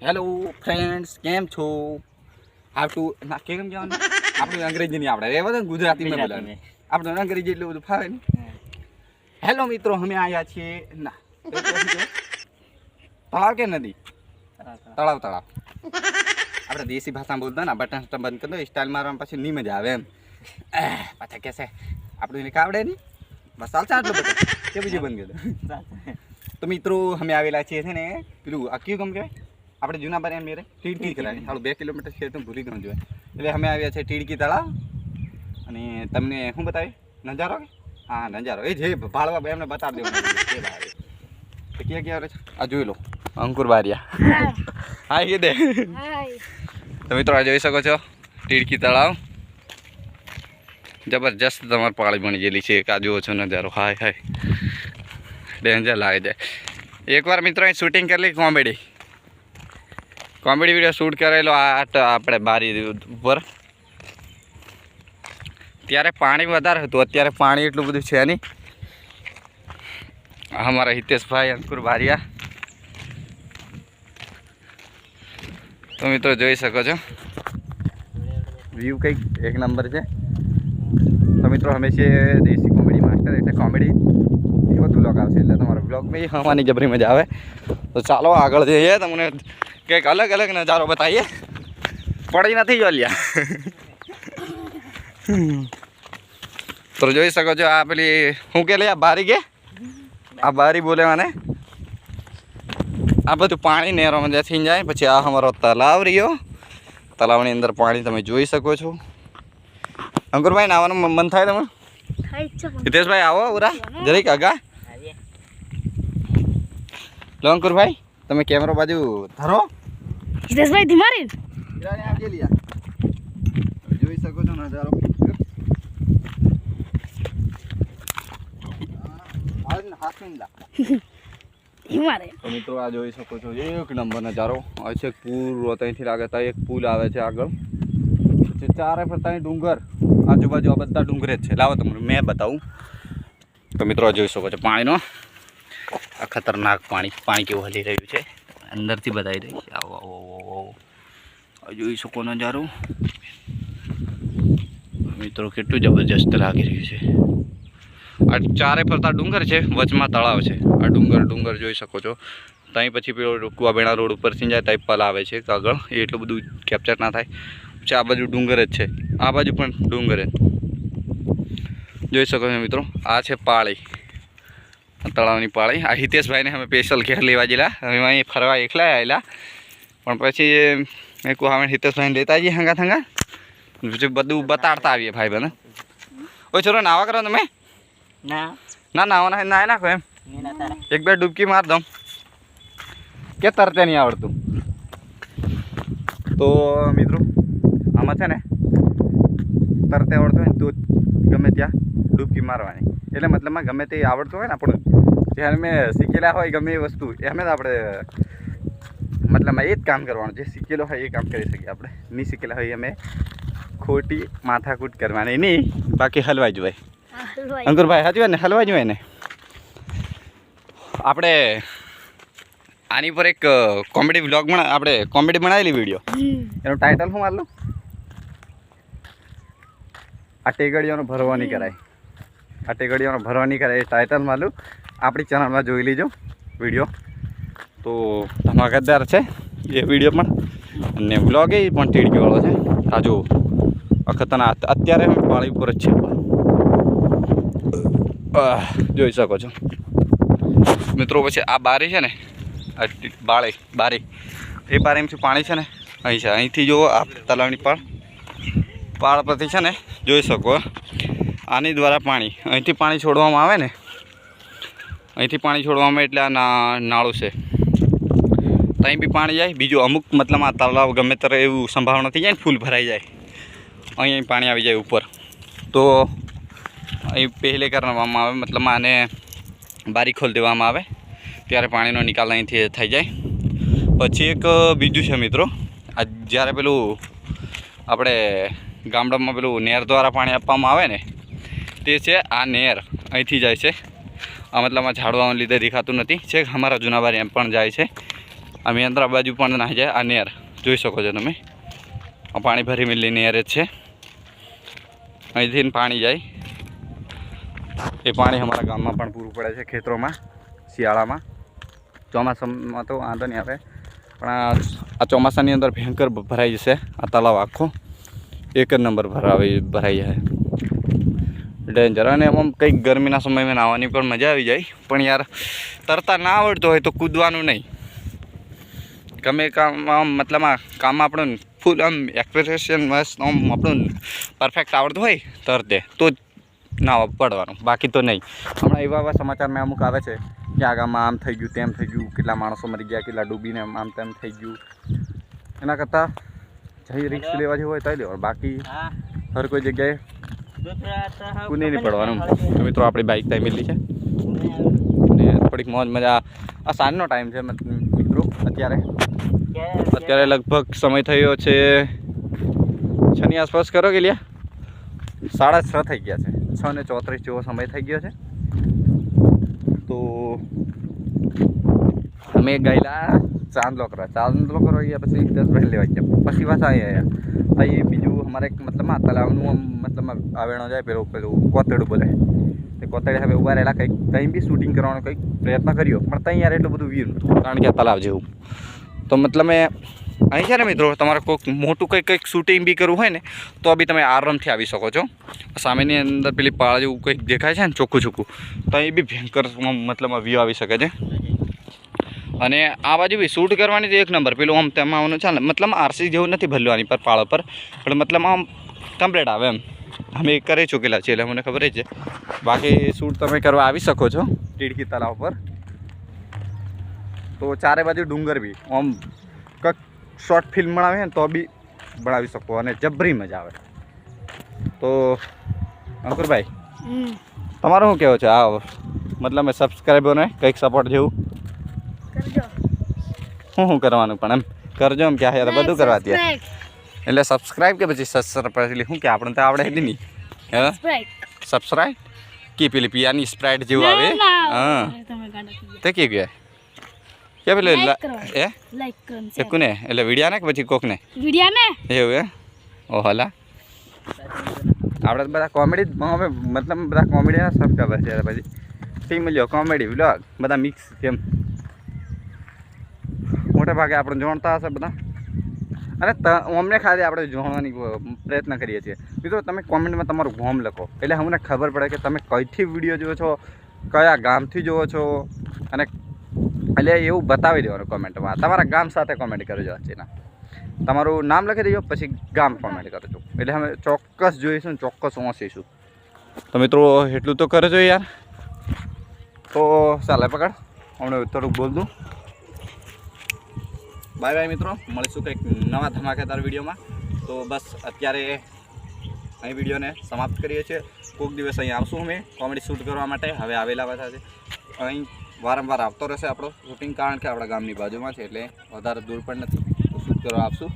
Hello friends કેમ છો? હાવ two ના કેમ કહેવાનું આપણે અંગ્રેજી નહીં આવડે. બધા ગુજરાતીમાં બોલવાનું આપણે અંગ્રેજી એટલું બધું ફાવે ને હેલો મિત્રો અમે આવ્યા છીએ ના? તળાવ કે નદી? તળાવ તળાવ. આપણે દેશી ભાષામાં બોલતા ને બટન સ્ટમ બંધ કરી દો સ્ટાઇલ મારવામાં પછી નહીં મજા આવે એમ. પાછા કહેશે આપણું એને કાવડે નહીં. બસ ચાલશે આટલું બધું. કે બીજું બંધ કરી દો. તો મિત્રો અમે આવેલા છીએ છે ને પેલું આ કયું ગમ કહેવાય? આપણે જૂના બારે એમ મેરે ટીડકી કરાવી. સારું બે કિલોમીટર છે તો ભૂલી ગયું જોઈએ એટલે અમે આવ્યા છે ટીડકી તળાવ. અને તમને શું બતાવી? નજારો હા નજારો. એ જે ભાળવા એમને બતાવી દેવાનું. ભાઈ તો ક્યાં ક્યાં આવે છે? આ જોઈ લો. અંકુર બારિયા. હા એ દે. તો મિત્રો આ જોઈ શકો છો ટીડકી તળાવ. જબરજસ્ત તમારે પાળી બની ગયેલી છે. એક આ જુઓ છો નજારો. હાય હાય. ડેન્જર લાગે છે. એકવાર મિત્રો અહીં શૂટિંગ કરેલી કોમેડી. કોમેડી વીડિયો શૂટ કરેલો આ આપણે બારી ઉપર. ત્યારે પાણી વધારે હતું, અત્યારે પાણી એટલું બધું છે નહીં. અમારા હિતેશભાઈ, અંકુર ભારિયા. તો મિત્રો જોઈ શકો છો. વ્યૂ કંઈક એક નંબર છે. તો મિત્રો અમે દેશી કોમેડી માસ્ટર એટલે કોમેડી એ બધું બ્લોગ આવશે, એટલે તમારો બ્લોગ બી હવાની જબરી મજા આવે. તો ચાલો આગળ જઈએ તમને કંઈક અલગ અલગ નજારો બતાવીએ. પડી નથી જોલ્યા તો જોઈ શકો છો આ પેલી હું કે લે આ બારી કે? આ બારી બોલે મને આ બધું પાણી નેરોમાં જ્યાંથી જાય પછી આ અમારો તલાવ રહ્યો. તલાવની અંદર પાણી તમે જોઈ શકો છો. અંકુરભાઈ નાવાનું મન થાય તમે હિતેશભાઈ આવો ઉરા. જરીક આગા. લો અંકુરભાઈ તમે કેમેરો બાજુ ધરો. હિતેશભાઈ ધીમારી જોઈ શકો છો નજારો. મિત્રો આ જોઈ શકો છો એક નંબર નજારો. આ છે પૂરો ત્યાંથી લાગે ત્યાં એક પુલ આવે છે આગળ. ચારે ફરતા ડુંગર આજુબાજુ આ બધા ડુંગરે જ છે. લાવો તમને મેં બતાવું. તો મિત્રો આ જોઈ શકો છો પાણીનો. આ ખતરનાક પાણી પાણી કેવું હલી રહ્યું છે. અંદરથી બતાવી રહી છે આવો આવો આવો. જોઈ શકો નજારો મિત્રો કેટલું જબરજસ્ત લાગી રહ્યું છે. આ ચારે ફરતા ડુંગર છે વચમાં તળાવ છે. આ ડુંગર ડુંગર જોઈ શકો છો. ત્યાં પછી પેલો કુવાબેણા રોડ ઉપરથી જાય ત્યાં પલ આવે છે આગળ. એટલું બધું કેપ્ચર ના થાય. પછી આ બાજુ ડુંગર જ છે. આ બાજુ પણ ડુંગર જ. જોઈ શકો છો મિત્રો આ છે પાળી. આ તળાવની પાળી. આ હિતેશભાઈને અમે સ્પેશિયલ ઘેર લેવા ગયેલા. અમે અહીં ફરવા એકલા આવેલા. પણ પછી મેં કહું અમે હિતેશભાઈને લેતા જઈએ હંગા પછી બધું બતાડતા આવીએ ભાઈ બને. ઓય છોરો નાવા કરો તમે? ના. ના નાવાના ના નાખો એમ. એક બે ડૂબકી માર દઉં. કે તરતે નહીં આવડતું. તો મિત્રો આમાં છે ને તરતે આવડતું હોય ને તો ગમે ત્યાં ડૂબકી મારવાની. એટલે મતલબમાં ગમે તે આવડતું હોય ને આપણું. જ્યારે મેં શીખેલા હોય ગમે એ વસ્તુ એમ જ આપણે મતલબમાં એ જ કામ કરવાનું જે શીખેલો હોય એ કામ કરી શકીએ આપણે. નહીં શીખેલા હોય અમે ખોટી માથાકૂટ કરવાની નહીં. બાકી હલવાઈ જોઈએ અંકુરભાઈ સાચું ને? હલવાઈ જોઈએ ને? આપણે આની પર એક કોમેડી વ્લોગ બના આપણે કોમેડી બનાવેલી વીડિયો એનું ટાઇટલ શું મારલું? આ ટેગડીઓનો ભરવા નહીં કરાય. આ ટેગડીઓનો ભરવા નહીં કરાય એ ટાઇટલ મારલું. આપણી ચેનલમાં જોઈ લીજો વીડિયો તો ધમાકેદાર છે એ વીડિયો પણ? અને વ્લોગ એ પણ ટીડકીવાળો છે. આ જો અખતના અત્યારે અમે પાણી ઉપર જ છે. જોઈ શકો છો. મિત્રો, પછી આ બારી છે ને બાળી, બારી. એ બારીમાંથી પાણી છે ને, અહીં છે. અહીંથી જુઓ, આ તલાવની પાળ. પાળ પરથી છે ને, જોઈ શકો આની દ્વારા પાણી. અહીંથી પાણી છોડવામાં આવે ને, અહીંથી પાણી છોડવામાં એટલે આ નાળું છે. ત્યાં બી પાણી જાય. બીજું અમુક મતલબ આ તળાવ ગમે ત્યારે એવું સંભાવના થઈ જાય ને ફૂલ ભરાઈ જાય. અહીં પાણી આવી જાય ઉપર. તો અહીં પહેલે કરવામાં આવે, મતલબ આને બારી ખોલી દેવામાં આવે. ત્યારે પાણીનો નિકાલ અહીંથી થઈ જાય. પછી એક બીજું છે મિત્રો, આ જ્યારે પેલું આપણે ગામડામાં પેલું નેર દ્વારા પાણી આપવામાં આવે ને, તે છે આ નેર. અહીંથી જાય છે. આ મતલબ આ ઝાડવાઓને લીધે દેખાતું નથી. છે અમારા જૂના બારી એમ પણ જાય છે. આ મેંદ્રા બાજુ પણ નાહી જાય. આ નેર. જોઈ શકો છો તમે. આ પાણી ભરી મેલી નેર જ છે. અહીંથી ને પાણી જાય. એ પાણી અમારા ગામમાં પણ પૂરું પડે છે ખેતરોમાં, શિયાળામાં. ચોમાસામાં તો વાંધો નહીં આવે. પણ આ ચોમાસાની અંદર ભયંકર ભરાઈ જશે. આ તળાવ આખો એક જ નંબર ભરાવી, ભરાઈ જાય. ડેન્જર અને આમ કંઈક ગરમીના સમયમાં નાહવાની પણ મજા આવી જાય. પણ યાર, તરતા ના આવડતો હોય તો કૂદવાનું નહીં. ગમે કામ આમ મતલબ આ કામ આપણું ફૂલ આમ એક્સપ્રેશન મસ્ત આમ આપણું પરફેક્ટ આવડતું હોય તરતે તો જ ના પડવાનું. બાકી તો નહીં. હમણાં એવા એવા સમાચાર મેં અમુક આવે છે કે આ ગામમાં આમ થઈ ગયું તેમ થઈ ગયું કેટલા માણસો મરી ગયા કેટલા ડૂબીને આમ તેમ થઈ ગયું. એના કરતાં જઈ રિક્સ લેવા જેવું હોય તો લેવાનું. બાકી હર કોઈ જગ્યાએ કુને નહીં પડવાનું પડે. તો મિત્રો આપણી બાઇક ત્યાં મેલી છે. અને થોડીક મોજ મજા આ સાંજનો ટાઈમ છે મત- મિત્રો અત્યારે. અત્યારે લગભગ સમય થયો છે છની આસપાસ કરો કે લ્યા? સાડા છ થઈ ગયા છે. છ ને ચોત્રીસ જેવો સમય થઈ ગયો છે. તો અમે ગયેલા ચાંદલો કરવા ચાંદલો કરવા ગયા પછી દસ બહેન લેવા ગયા. પછી પાછા અહીંયા આવ્યા. અહીં બીજું અમારે એક મતલબ આ તલાવનું મતલબ આવેણો જાય પેલું પેલું કોતેડું બોલે. કોતેડે હવે ઊભા રહેલા કંઈક, કંઈ બી શૂટિંગ કરવાનો કંઈક પ્રયત્ન કર્યો, પણ ત્યાં યાર એટલું બધું વ્યૂ કારણ કે તલાવ જેવું. તો મતલબ મેં, અહીં છે ને મિત્રો, તમારે કોઈક મોટું કંઈક કંઈક શૂટિંગ બી કરવું હોય ને, તો બી તમે આરામથી આવી શકો છો. સામેની અંદર પેલી પાળ જેવું કંઈક દેખાય છે ને, ચોખ્ખું ચોખ્ખું, તો એ બી ભયંકર આમ મતલબ વ્યૂ આવી શકે છે. અને આ બાજુ બી શૂટ કરવાની તો એક નંબર પેલું આમ તેમાં આવવાનું છે ને, મતલબ આરસી જેવું નથી ભરવાની પર પાળ પર પણ મતલબ આમ કમ્પ્લેટ આવે એમ. અમે કરી ચૂકેલા છીએ એટલે મને ખબર જ છે. બાકી શૂટ તમે કરવા આવી શકો છો ટીડકી તલાવ પર. તો ચારે બાજુ ડુંગર બી. આમ કંઈક શોર્ટ ફિલ્મ બનાવે ને તો બી બનાવી શકો અને જબરી મજા આવે. તો અંકુરભાઈ તમારો શું કહેવું છે? આ મતલબ મેં સબસ્ક્રાઈબરને કંઈક સપોર્ટ જેવું? શું શું કરવાનું પણ એમ? કરજો એમ ક્યાં યાર બધું કરવા દે. Subscribe. એટલે સબસ્ક્રાઈબ કે પછી એટલે શું કે આપણે તો આવડે નહીં. હે. સબસ્ક્રાઈબ કે પેલી પિયાની સ્પ્રાઇટ જેવું આવે? ના, ના. હા. તે કે ગયા કે પેલે એ લાઈક કોને? એટલે વિડિયા ને કે પછી કોકને? વિડિયા ને એવું એ ઓ હલા આપણે બધા કોમેડી અમે મતલબ બધા કોમેડીના સબસ્ક્રાઈબર છે પછી. ટીમ લ્યો કોમેડી વ્લોગ બધા મિક્સ જેમ મોટે ભાગે આપણે જોણતા હશે બધા. અને અમને ખાલી આપણે જોણવાની પ્રયત્ન કરીએ છીએ. મિત્રો, તમે કોમેન્ટમાં તમારું ગોમ લખો. એટલે અમને ખબર પડે કે તમે કઈથી વીડિયો જુઓ છો, કયા ગામથી જુઓ છો, અને એટલે એવું બતાવી દેવાનું કોમેન્ટમાં. તમારા ગામ સાથે કોમેન્ટ કરજો વચ્ચેના. તમારું નામ લખી દેજો, પછી ગામ કોમેન્ટ કરજો. એટલે અમે ચોક્કસ જોઈશું ચોક્કસ વાંચીશું તો મિત્રો, એટલું તો કરજો યાર. તો ચાલે, પકડ. હમણાં થોડુંક બોલ દઉં. બાય બાય મિત્રો, મળીશું કંઈક નવા ધમાકેદાર વિડીયોમાં. તો બસ અત્યારે અહીં વિડીયોને સમાપ્ત કરીએ છીએ. કોઈક દિવસ અહીં આવશું અમે કોમેડી શૂટ કરવા માટે. હવે આવેલા બધા છે. અહીં વારંવાર આવતો રહેશે આપણો શૂટિંગ કારણ કે આપણા ગામની બાજુમાં છે, એટલે વધારે દૂર પણ નથી. શૂટ કરવા આપશું.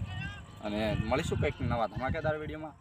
અને મળીશું કંઈક નવા ધમાકેદાર વિડીયોમાં.